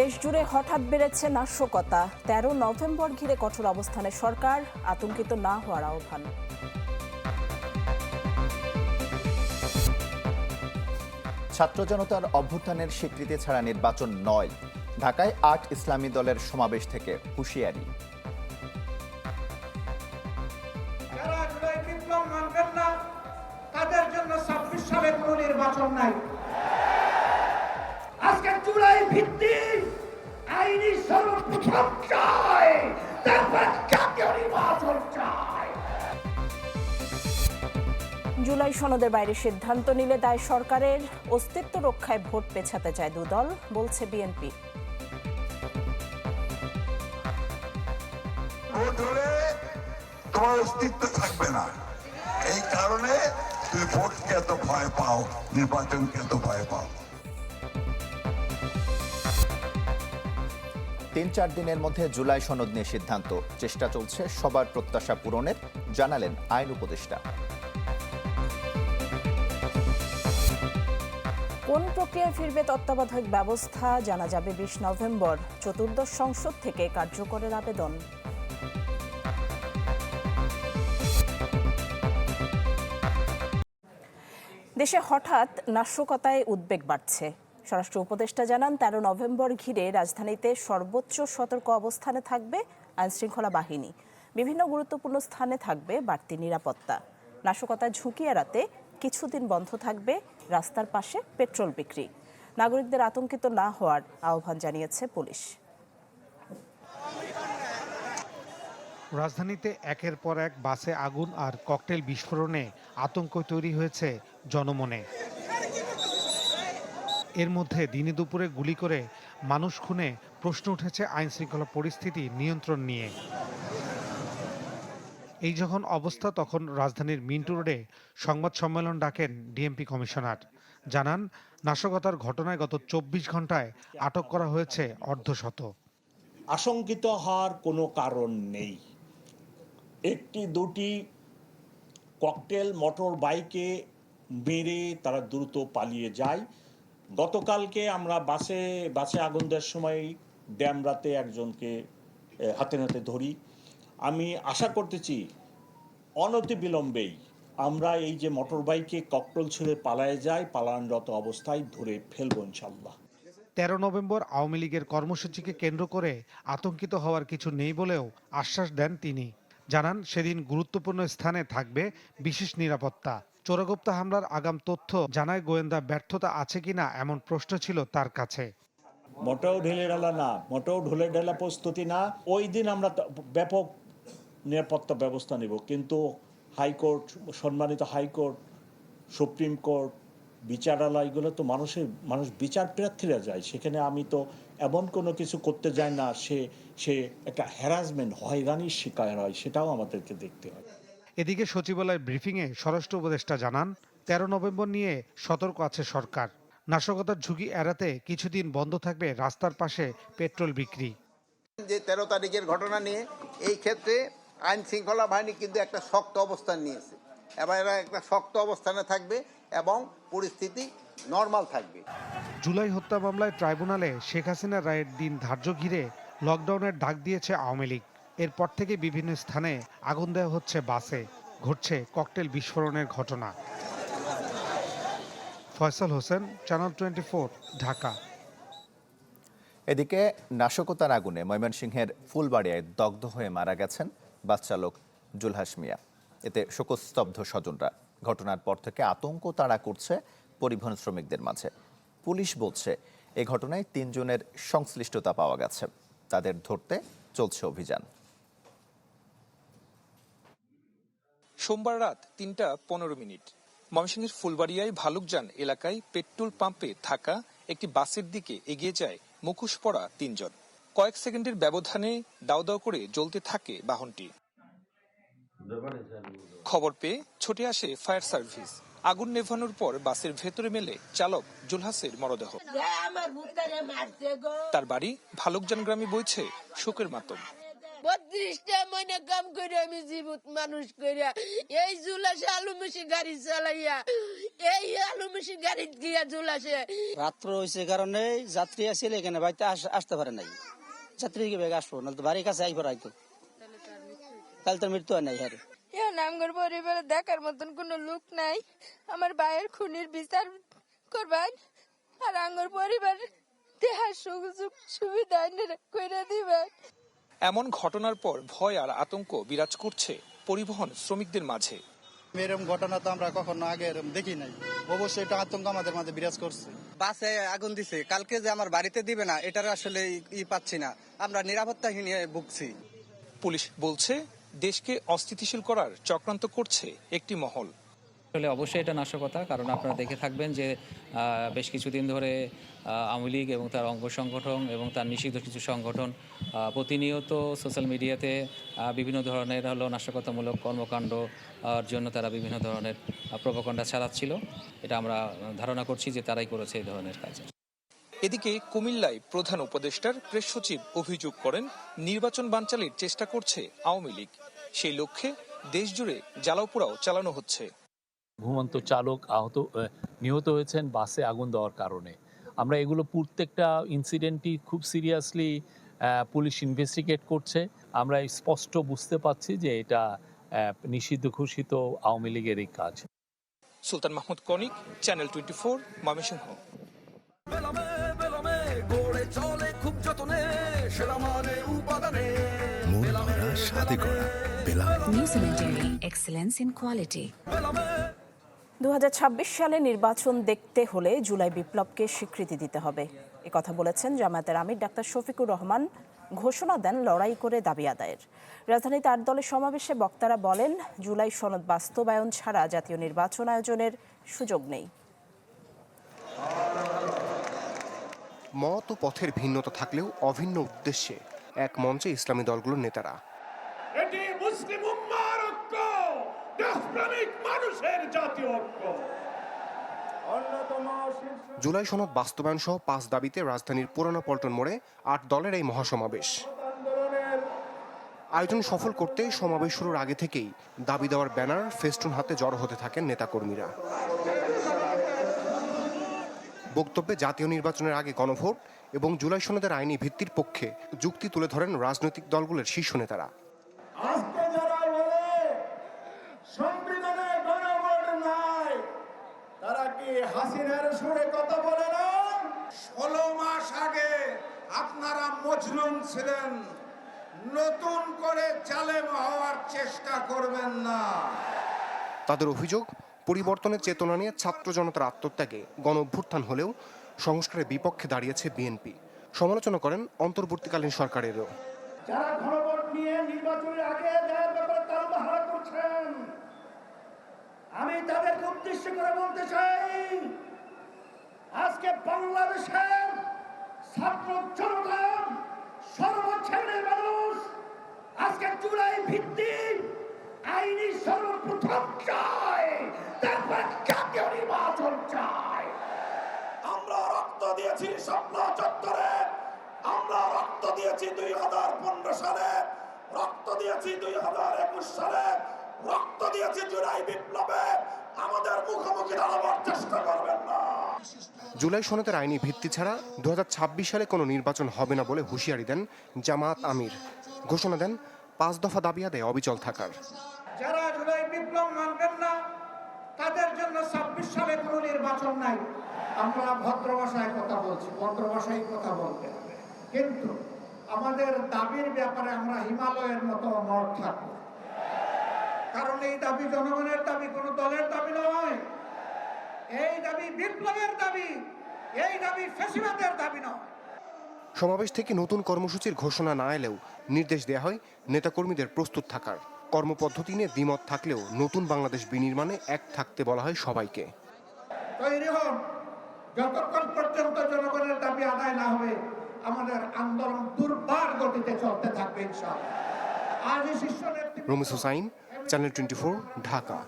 দেশ জুড়ে হঠাৎ বেড়েছে নাশকতা। তেরো নভেম্বর ঘিরে কঠোর অবস্থানে সরকার আতঙ্কিত না হওয়ার আহ্বান। ছাত্র জনতার অভ্যুত্থানের স্বীকৃতি ছাড়া নির্বাচন নয়। ঢাকায় আট ইসলামী দলের সমাবেশ থেকে হুঁশিয়ারি। তাদের জন্য ছাব্বিশ সালে কোনো নির্বাচন নাই। জুলাই ভিত্তিক আইনি সর্বপ্রথম চাই তারপর জাতীয় নির্বাচন চাই জুলাই সনদের বাইরে সিদ্ধান্ত নিলে দায় সরকারের অস্তিত্ব রক্ষায় ভোট পেছাতে চায় দুদল বলছে বিএনপি। ভোট হলে তোমার অস্তিত্ব থাকবে না। এই কারণে তুমি ভোটকে এত ভয় পাও নির্বাচনকে এত ভয় পাও। তিন চার দিনের মধ্যে জুলাই সনদ নিয়ে সিদ্ধান্ত। চেষ্টা চলছে সবার প্রত্যাশা পূরণের, জানালেন আইন উপদেষ্টা। কোন প্রক্রিয়ায় ফিরবে তত্ত্বাবধায়ক ব্যবস্থা জানা যাবে বিশ নভেম্বর, চতুর্দশ সংসদ থেকে কার্যকরের আবেদন। দেশে হঠাৎ নাশকতায় উদ্বেগ বাড়ছে। স্বরাষ্ট্র উপদেষ্টা জানান, তেরো নভেম্বর ঘিরে রাজধানীতে সর্বোচ্চ সতর্ক অবস্থানে থাকবে আইনশৃঙ্খলা বাহিনী। বিভিন্ন গুরুত্বপূর্ণ স্থানে থাকবে বাড়তি নিরাপত্তা। নাশকতার ঝুঁকি এড়াতে কিছুদিন বন্ধ থাকবে রাস্তার পাশে পেট্রোল বিক্রি। নাগরিকদের আতঙ্কিত না হওয়ার আহ্বান জানিয়েছে পুলিশ। রাজধানীতে একের পর এক বাসে আগুন আর ককটেল বিস্ফোরণে আতঙ্ক তৈরি হয়েছে জনমনে। এর মধ্যে দিনে দুপুরে গুলি করে মানুষ খুনে প্রশ্ন উঠেছে আইন শৃঙ্খলা পরিস্থিতি নিয়ন্ত্রণ নিয়ে। এই যখন অবস্থা, তখন রাজধানীর মিন্টু রোডে সংবাদ সম্মেলন ডাকেন ডিএমপি কমিশনার। জানান, নাশকতার ঘটনায় গত চব্বিশ ঘন্টায় আটক করা হয়েছে অর্ধশত। আশঙ্কিত হওয়ার কোনো কারণ নেই। একটি, দুটি ককটেল মোটর বাইকে মেরে তারা দ্রুত পালিয়ে যায়। গতকালকে আমরা বাসে বাসে আগুন দেওয়ার সময় ড্যামরাতে একজনকে হাতে নাতে ধরি। আমি আশা করতেছি অনতি বিলম্বেই আমরা এই যে মোটর বাইকে ককটেল ছেড়ে পালায় যায়, পালানরত অবস্থায় ধরে ফেলব ইনশাল্লাহ তেরো নভেম্বর আওয়ামী লীগের কর্মসূচিকে কেন্দ্র করে আতঙ্কিত হওয়ার কিছু নেই বলেও আশ্বাস দেন তিনি। জানান, সেদিন গুরুত্বপূর্ণ স্থানে থাকবে বিশেষ নিরাপত্তা। চোরাগুপ্তা হামলার আগাম তথ্য জানায় গোয়েন্দা ব্যর্থতা আছে কিনা এমন প্রশ্ন ছিল তার কাছে। মোটেও ঢেলে ঢালা না, মোটেও ঢুলে ঢালা প্রস্তুতি না। ওই দিন আমরা ব্যাপক নিরাপত্তা ব্যবস্থা নেব। কিন্তু হাইকোর্ট, সম্মানিত হাইকোর্ট, সুপ্রিম কোর্ট, বিচারালয়, এগুলো তো মানুষের, মানুষ বিচার প্রার্থীরা যায়। সেখানে আমি তো এমন কোনো কিছু করতে যাই না, সে সে একটা হ্যারাসমেন্ট হয়রানির শিকার হয়, সেটাও আমাদেরকে দেখতে হয়। এদিকে সচিবালয়ের ব্রিফিংয়ে স্বরাষ্ট্র উপদেষ্টা জানান তেরো নভেম্বর নিয়ে সতর্ক আছে সরকার। নাশকতার ঝুঁকি এড়াতে কিছুদিন বন্ধ থাকবে রাস্তার পাশে পেট্রোল বিক্রি। যে তেরো তারিখের ঘটনা নিয়ে এই ক্ষেত্রে আইন শৃঙ্খলা বাহিনী কিন্তু একটা শক্ত অবস্থান নিয়েছে। এবার এরা একটা শক্ত অবস্থানে থাকবে এবং পরিস্থিতি নর্মাল থাকবে। জুলাই হত্যা মামলায় ট্রাইব্যুনালে শেখ হাসিনার রায়ের দিন ধার্য ঘিরে লকডাউনের ডাক দিয়েছে আওয়ামী লীগ। এরপর থেকে বিভিন্ন স্থানে আগুন দেওয়া হচ্ছে বাসে। ঘটছে ককটেল বিস্ফোরণের ঘটনা। Faisal Hossain channel twenty Dhaka. এদিকে নাশকতার আগুনে ময়মনসিংহের ফুলবাড়িয়ায় দগ্ধ হয়ে মারা গেছেন বাস চালক জুলহাস মিয়া। এতে শোকস্তব্ধ স্বজনরা। ঘটনার পর থেকে আতঙ্ক তাড়া করছে পরিবহন শ্রমিকদের মাঝে। পুলিশ বলছে, এ ঘটনায় তিনজনের সংশ্লিষ্টতা পাওয়া গেছে। তাদের ধরতে চলছে অভিযান। সোমবার রাত তিনটা পনেরো মিনিট। ময়মনসিংহের ফুলবাড়িয়ায় ভালুকজান এলাকায় পেট্রোল পাম্পে থাকা একটি বাসের দিকে এগিয়ে যায় মুখোশ পরা তিনজন। কয়েক সেকেন্ডের ব্যবধানে দাও দাও করে জ্বলতে থাকে বাহনটি। খবর পেয়ে ছুটে আসে ফায়ার সার্ভিস। আগুন নেভানোর পর বাসের ভেতরে মেলে চালক জুলহাসের মরদেহ। তার বাড়ি ভালুকজান গ্রামে বইছে শোকের মাতম। বত্রিশটা মহিনা কাম করে আমি জীবত মানুষ কইরা এই জুলাসে আলু মেশি গাড়ি চালাইয়া এই আলু মেশি গাড়ি গিয়া জুলাসে রাত্র হয়েছে কারণে যাত্রী আসছিল এখানে বাড়িতে আস- আসতে পারে নাই। যাত্রী কি বেগ আসব? তো বাড়ির কাছে আইবার হয়তো তাহলে তার মৃত্যু হয় নাই হ্যাঁ এখন আমার পরিবারে দেখার মতন কোনো লোক নাই। আমার ভাইয়ের খুনির বিচার করবেন আর আমার পরিবার দেহার সুযোগ সুবিধা করে দিবেন। এমন ঘটনার পর ভয় আর আতঙ্ক বিরাজ করছে পরিবহন শ্রমিকদের মাঝে। এরকম ঘটনা তো আমরা কখনো আগে এরকম দেখি নাই। অবশ্যই এটা আতঙ্ক আমাদের মাঝে বিরাজ করছে। বাসে আগুন দিছে। কালকে যে আমার বাড়িতে দিবে না এটার আসলে ই পাচ্ছি না। আমরা নিরাপত্তাহীন ভুগছি। পুলিশ বলছে দেশকে অস্থিতিশীল করার চক্রান্ত করছে একটি মহল। আসলে অবশ্যই এটা নাশকতা, কারণ আপনারা দেখে থাকবেন যে বেশ কিছুদিন ধরে আওয়ামী লীগ এবং তার অঙ্গ সংগঠন এবং তার নিষিদ্ধ কিছু সংগঠন প্রতিনিয়ত সোশ্যাল মিডিয়াতে বিভিন্ন ধরনের হলো নাশকতামূলক কর্মকাণ্ড জন্য তারা বিভিন্ন ধরনের প্রভাকাণ্ডা চালাচ্ছিল। এটা আমরা ধারণা করছি যে তারাই করেছে এই ধরনের কাজ। এদিকে কুমিল্লায় প্রধান উপদেষ্টার প্রেস সচিব অভিযোগ করেন, নির্বাচন বানচালের চেষ্টা করছে আওয়ামী লীগ। সেই লক্ষ্যে দেশজুড়ে জ্বালাও চালানো হচ্ছে। ঘুমন্ত চালক আহত নিহত হয়েছেন বাসে আগুন দেওয়ার কারণে। আমরা এগুলো প্রত্যেকটা ইনসিডেন্টই খুব সিরিয়াসলি পুলিশ ইনভেস্টিগেট করছে। আমরা স্পষ্ট বুঝতে পারছি যে এটা নিষিদ্ধ ঘোষিত আওয়ামী লীগেরই কাজ। Sultan Mahmud Konik channel twenty four Mymensingh excellence in quality দু হাজার ছাব্বিশ সালে নির্বাচন দেখতে হলে জুলাই বিপ্লবকে স্বীকৃতি দিতে হবে। এ কথা বলেছেন জামায়াতের আমির ডাক্তার শফিকুর রহমান। ঘোষণা দেন লড়াই করে দাবি আদায়ের। রাজধানীতে আট দলের সমাবেশে বক্তারা বলেন জুলাই সনদ বাস্তবায়ন ছাড়া জাতীয় নির্বাচন আয়োজনের সুযোগ নেই। মত ও পথের ভিন্নতা থাকলেও অভিন্ন উদ্দেশ্যে এক মঞ্চে ইসলামী দলগুলোর নেতারা। এটি মুসলিম উম্মার ঐক্য! দেশপ্রেমিক মানুষের জাতীয় ঐক্য। জুলাই সনদ বাস্তবায়ন সহ পাঁচ দাবিতে রাজধানীর পুরানো পল্টন মোড়ে আট দলের এই মহাসমাবেশ। আয়োজন সফল করতে সমাবেশ শুরুর আগে থেকেই দাবি দেওয়ার ব্যানার ফেস্টুন হাতে জড়ো হতে থাকেন নেতাকর্মীরা। বক্তব্যে জাতীয় নির্বাচনের আগে গণভোট এবং জুলাই সনদের আইনি ভিত্তির পক্ষে যুক্তি তুলে ধরেন রাজনৈতিক দলগুলোর শীর্ষ নেতারা আজকে যারা বলে সংবিধানে গণভোট নাই তারা কি হাসিনার সুরে কথা বলে না। ষোলো মাস আগে আপনারা মজলুম ছিলেন। নতুন করে জালেম হওয়ার চেষ্টা করবেন না। তাদের অভিযোগ পরিবর্তনের চেতনা নিয়ে ছাত্র জনতার আত্মত্যাগে গণ অভ্যুত্থান হলেও সংস্কারের বিপক্ষে দাঁড়িয়েছে বিএনপি। সমালোচনা করেন অন্তর্বর্তীকালীন সরকারেরও। যারা গণভোট নিয়ে নির্বাচনের আগে ব্যাপারে করছেন আমি তাদেরকে উদ্দেশ্য করে বলতে চাই, আজকে বাংলাদেশের ছাত্র জনতা সর্বশ্রেণীর মানুষ আজকে চূড়াই ভিত্তি আইনি সর্বপ্রথম চায়, তারপর জাতীয় নির্বাচন চায়। আমরা রক্ত দিয়েছি স্বপ্ন চত্বরে, আমরা রক্ত দিয়েছি দুই হাজার পনেরো সালে, রক্ত দিয়েছি দুই হাজার একুশ সালে রক্ত দিয়েছি জুলাই বিপ্লবে। আমাদের মুখোমুখি দাঁড়াবার চেষ্টা করবেন না। জুলাই সনদের আইনি ভিত্তি ছাড়া দু সালে কোনো নির্বাচন হবে না বলে হুঁশিয়ারি দেন জামাত আমির। ঘোষণা দেন পাঁচ দফা দাবি আদায় অবিচল থাকার। যারা জুলাই বিপ্লব মানবেন না তাদের জন্য ছাব্বিশ সালে কোনো নির্বাচন নাই। আমরা ভদ্র ভাষায় কথা বলছি ভদ্র ভাষায় কথা বলতে হবে। কিন্তু আমাদের দাবির ব্যাপারে আমরা হিমালয়ের মতো মত থাকব। কারণ এই দাবি জনগণের দাবি কোনো দলের দাবি নয়। এই দাবি বিপ্লবের দাবি এই দাবি ফেসিবাদের দাবি নয়। সমাবেশ থেকে নতুন কর্মসূচির ঘোষণা না এলেও নির্দেশ দেওয়া হয় নেতাকর্মীদের প্রস্তুত থাকার। কর্মপদ্ধতি নিয়ে দ্বিমত থাকলেও নতুন বাংলাদেশ বিনির্মাণে এক থাকতে বলা হয় সবাইকে। তৈরি হন। যতক্ষণ পর্যন্ত জনগণের দাবি আদায় না হবে আমাদের আন্দোলন দুর্বার গতিতে চলতে থাকবে ইনশাআল্লাহ। আজ শীর্ষ নেতৃত্ব Ramis Hussain channel twenty four Dhaka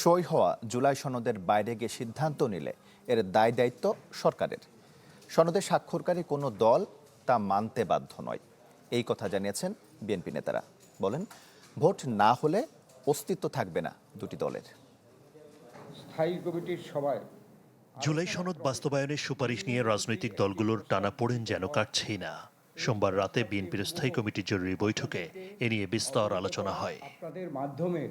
সই হওয়া জুলাই সনদের বাইরে গিয়ে সিদ্ধান্ত নিলে এর দায় দায়িত্ব সরকারের। সনদে স্বাক্ষরকারী কোনো দল তা মানতে বাধ্য নয়। এই কথা জানিয়েছেন বিএনপি নেতারা। বলেন ভোট না হলে অস্তিত্ব থাকবে না দুটি দলের। স্থায়ী কমিটির সবাই জুলাই সনদ বাস্তবায়নের সুপারিশ নিয়ে রাজনৈতিক দলগুলোর টানা পড়েন যেন কাটছেই না। সোমবার রাতে বিএনপির স্থায়ী কমিটির জরুরি বৈঠকে এ নিয়ে বিস্তর আলোচনা হয়। মাধ্যমে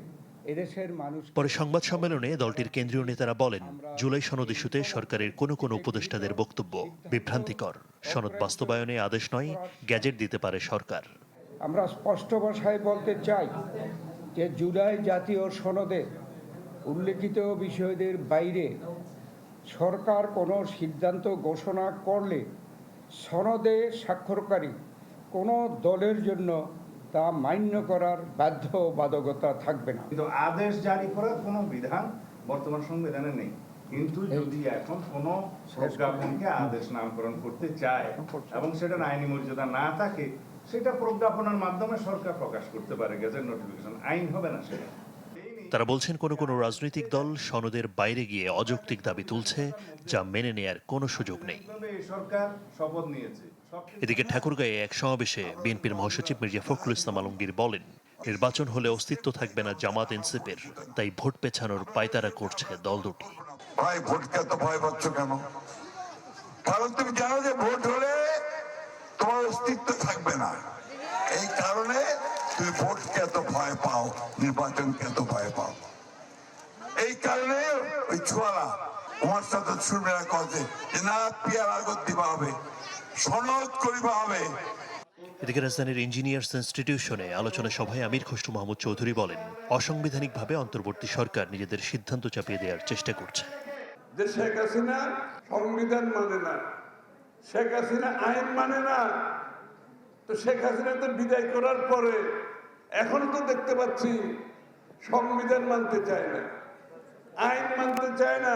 এদেশের মানুষ পরে সংবাদ সম্মেলনে দলটির কেন্দ্রীয় নেতারা বলেন জুলাই সনদ ইস্যুতে সরকারের কোনো কোনো উপদেষ্টাদের বক্তব্য বিভ্রান্তিকর। সনদ বাস্তবায়নে আদেশ নয় গ্যাজেট দিতে পারে সরকার। আমরা স্পষ্ট ভাষায় বলতে চাই যে জুলাই জাতীয় সনদে উল্লেখিত বিষয়দের বাইরে সরকার কোনো সিদ্ধান্ত ঘোষণা করলে সনদে স্বাক্ষরকারী কোনো দলের জন্য তা মান্য করার বাধ্যবাধকতা থাকবে না। কিন্তু আদেশ জারি করার কোনো বিধান বর্তমান সংবিধানে নেই। কিন্তু যদি এখন কোনো প্রজ্ঞাপনকে আদেশ নামকরণ করতে চায় এবং সেটার আইনি মর্যাদা না থাকে সেটা প্রজ্ঞাপনের মাধ্যমে সরকার প্রকাশ করতে পারে গেজেট নোটিফিকেশন। আইন হবে না সেটা। তারা বলছেন কোনো কোনো রাজনৈতিক দল সনদের বাইরে গিয়ে অযৌক্তিক দাবি তুলছে যা মেনে নেয়ার কোনো সুযোগ নেই। তবে এই সরকার শপথ নিয়েছে। সব এদিকে ঠাকুরগাঁয়ে এক সমাবেশে বিএনপির মহাসচিব মির্জা ফখরুল ইসলাম আলমগীর বলেন নির্বাচন হলে অস্তিত্ব থাকবে না জামাত এনসিপের তাই ভোট পেছানোর পায়তারা করছে দল দুটি। ভাই ভোটকে এত ভয় পাচ্ছ কেন? কারণ তুমি জানো যে ভোট হলে তোমার অস্তিত্ব থাকবে না। এই কারণে তুমি ভোটকে এত ভয় পাও নির্বাচনকে এত ভয় পাও। এই কারণে ওই ছুয়ালা তোমার সাথে শুনবেরা কথা যে না পিয়ার আগত দিবা হবে সনদ করিবা হবে। এদিকে রাজধানীর ইঞ্জিনিয়ার্স ইনস্টিটিউশনে আলোচনা সভায় আমির খসরু মাহমুদ চৌধুরী বলেন অসাংবিধানিকভাবে অন্তর্বর্তী সরকার নিজেদের সিদ্ধান্ত চাপিয়ে দেওয়ার চেষ্টা করছে। যে শেখ হাসিনা সংবিধান মানে না শেখ হাসিনা আইন মানে না তো শেখ হাসিনা তো বিদায় করার পরে এখন তো দেখতে পাচ্ছি সংবিধান মানতে চায় না আইন মানতে চায় না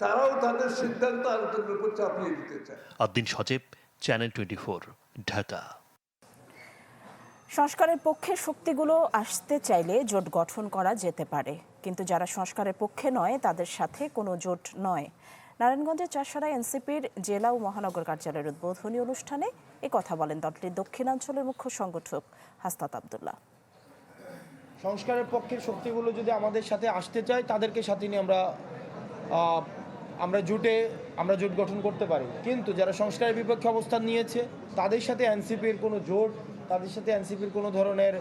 তারাও তাদের সিদ্ধান্ত আলোচনার উপর চাপিয়ে দিতে চায়। Addin Sajeeb channel twenty four Dhaka. সংস্কারের পক্ষে শক্তিগুলো আসতে চাইলে জোট গঠন করা যেতে পারে কিন্তু যারা সংস্কারের পক্ষে নয় তাদের সাথে কোনো জোট নয়। নারায়ণগঞ্জের চারশারায় এনসিপির জেলা ও মহানগর কার্যালয়ের উদ্বোধনী অনুষ্ঠানে এ কথা বলেন দলটির দক্ষিণাঞ্চলের মুখ্য সংগঠক হাস্তাত আবদুল্লাহ। সংস্কারের পক্ষের শক্তিগুলো যদি আমাদের সাথে আসতে চায়, তাদেরকে সাথে নিয়ে আমরা আমরা জোটে, আমরা জোট গঠন করতে পারি। কিন্তু যারা সংস্কারের বিপক্ষে অবস্থান নিয়েছে, তাদের সাথে এনসিপির কোনো জোট, তাদের সাথে এনসিপির কোনো ধরনের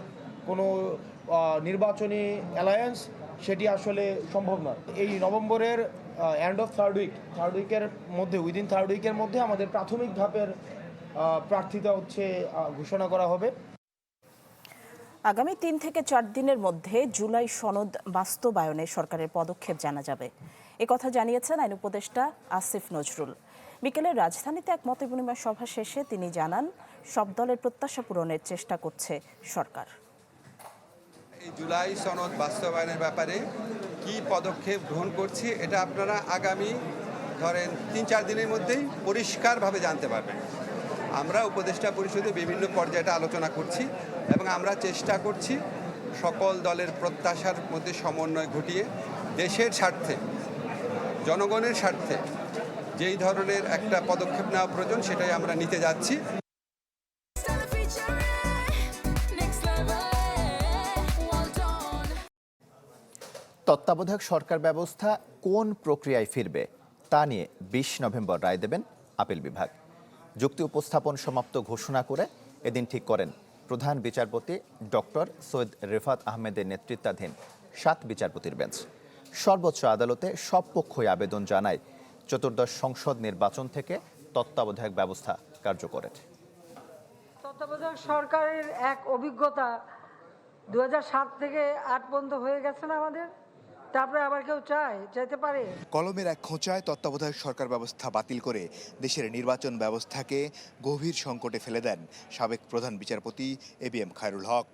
কোনো নির্বাচনী অ্যালায়েন্স, সেটি আসলে সম্ভব নয়। এই নভেম্বরের end of third week third উইকের মধ্যে উইদিন থার্ড উইকের মধ্যে আমাদের প্রাথমিক ধাপের প্রার্থিতা হচ্ছে ঘোষণা করা হবে। আগামী তিন থেকে চার দিনের মধ্যে জুলাই সনদ বাস্তবায়নে সরকারের পদক্ষেপ জানা যাবে। এ কথা জানিয়েছেন আইন উপদেষ্টা আসিফ নজরুল। বিকেলে রাজধানীতে এক মত বিনিময় সভা শেষে তিনি জানান সব দলের প্রত্যাশা পূরণের চেষ্টা করছে সরকার। এই জুলাই সনদ বাস্তবায়নের ব্যাপারে কি পদক্ষেপ গ্রহণ করছি এটা আপনারা আগামী ধরেন তিন চার দিনের মধ্যেই পরিষ্কারভাবে জানতে পারবেন। আমরা উপদেষ্টা পরিষদে বিভিন্ন পর্যায়ে আলোচনা করছি এবং আমরা চেষ্টা করছি সকল দলের প্রত্যাশার মধ্যে সমন্বয় ঘটিয়ে দেশের স্বার্থে, জনগণের স্বার্থে যেই ধরনের একটা পদক্ষেপ নেওয়া প্রয়োজন সেটাই আমরা নিতে যাচ্ছি। তত্ত্বাবধায়ক সরকার ব্যবস্থা কোন প্রক্রিয়ায় ফিরবে তা নিয়ে বিশ নভেম্বর রায় দেবেন আপিল বিভাগ। যুক্তি উপস্থাপন সমাপ্ত ঘোষণা করে এদিন ঠিক করেন প্রধান বিচারপতি ডক্টর সৈয়দ রেফাত আহমেদের নেতৃত্বাধীন সাত বিচারপতির বেঞ্চ। সর্বোচ্চ আদালতে সব পক্ষই আবেদন জানায় চতুর্দশ সংসদ নির্বাচন থেকে তত্ত্বাবধায়ক ব্যবস্থা কার্যকরের। তত্ত্বাবধায়ক সরকারের এক অভিজ্ঞতা দু থেকে আট পর্যন্ত হয়ে গেছে না আমাদের? তারপরে আবার কেউ চায়, চাইতে পারে? কলমের এক খোঁচায় তত্ত্বাবধায়ক সরকার ব্যবস্থা বাতিল করে দেশের নির্বাচন ব্যবস্থাকে গভীর সংকটে ফেলে দেন সাবেক প্রধান বিচারপতি A B M Khairul Haque.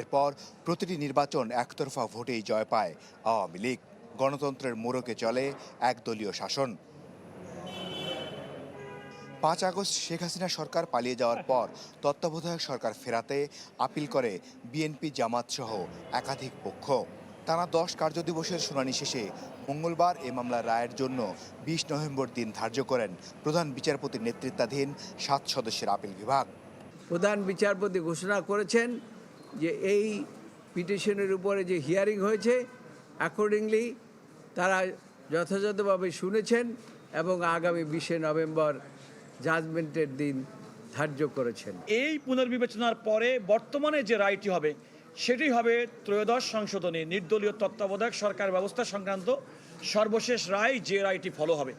এরপর প্রতিটি নির্বাচন একতরফা ভোটেই জয় পায় আওয়ামী লীগ। গণতন্ত্রের মোড়কে চলে একদলীয় শাসন। পাঁচ আগস্ট শেখ হাসিনা সরকার পালিয়ে যাওয়ার পর তত্ত্বাবধায়ক সরকার ফেরাতে আপিল করে বিএনপি জামাত সহ একাধিক পক্ষ। টানা দশ কার্যদিবসের শুনানি শেষে মঙ্গলবার এ মামলার রায়ের জন্য বিশ নভেম্বর দিন ধার্য করেন প্রধান বিচারপতির নেতৃত্বাধীন সাত সদস্যের আপিল বিভাগ। প্রধান বিচারপতি ঘোষণা করেছেন যে এই পিটিশনের উপরে যে হিয়ারিং হয়েছে অ্যাকর্ডিংলি তারা যথাযথভাবে শুনেছেন এবং আগামী বিশে নভেম্বর জাজমেন্টের দিন ধার্য করেছেন। এই পুনর্বিবেচনার পরে বর্তমানে যে রায়টি হবে সেটি হবে ত্রয়োদশ সংশোধনী নির্দলীয় তত্ত্বাবধায়ক সরকার ব্যবস্থা সংক্রান্ত সর্বশেষ রায় যে রায়টি ফলো হবে।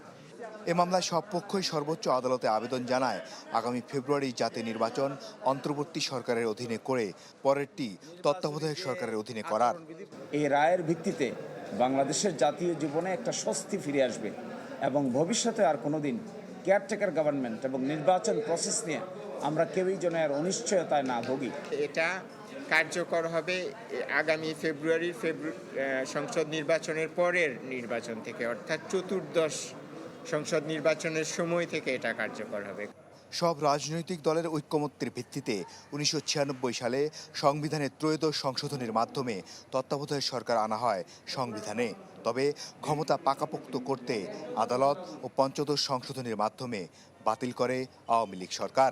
এ মামলায় সব পক্ষই সর্বোচ্চ আদালতে আবেদন জানায়। আগামী ফেব্রুয়ারি জাতীয় নির্বাচন অন্তর্বর্তী সরকারের অধীনে করে পরেরটি তত্ত্বাবধায়ক সরকারের অধীনে করার। এই রায়ের ভিত্তিতে বাংলাদেশের জাতীয় জীবনে একটা স্বস্তি ফিরে আসবে এবং ভবিষ্যতে আর কোনোদিন কেয়ারটেকার গভর্নমেন্ট এবং নির্বাচন প্রসেস নিয়ে আমরা কেউই যেন আর অনিশ্চয়তায় না ভুগি। এটা কার্যকর হবে আগামী ফেব্রুয়ারি ফেব্রু সংসদ নির্বাচনের পরের নির্বাচন থেকে, অর্থাৎ চতুর্দশ সংসদ নির্বাচনের সময় থেকে এটা কার্যকর হবে। সব রাজনৈতিক দলের ঐক্যমত্যের ভিত্তিতে উনিশশো ছিয়ানব্বই সালে সংবিধানের ত্রয়োদশ সংশোধনের মাধ্যমে তত্ত্বাবধায়ক সরকার আনা হয় সংবিধানে। তবে ক্ষমতা পাকাপোক্ত করতে আদালত ও পঞ্চদশ সংশোধনের মাধ্যমে বাতিল করে আওয়ামী লীগ সরকার।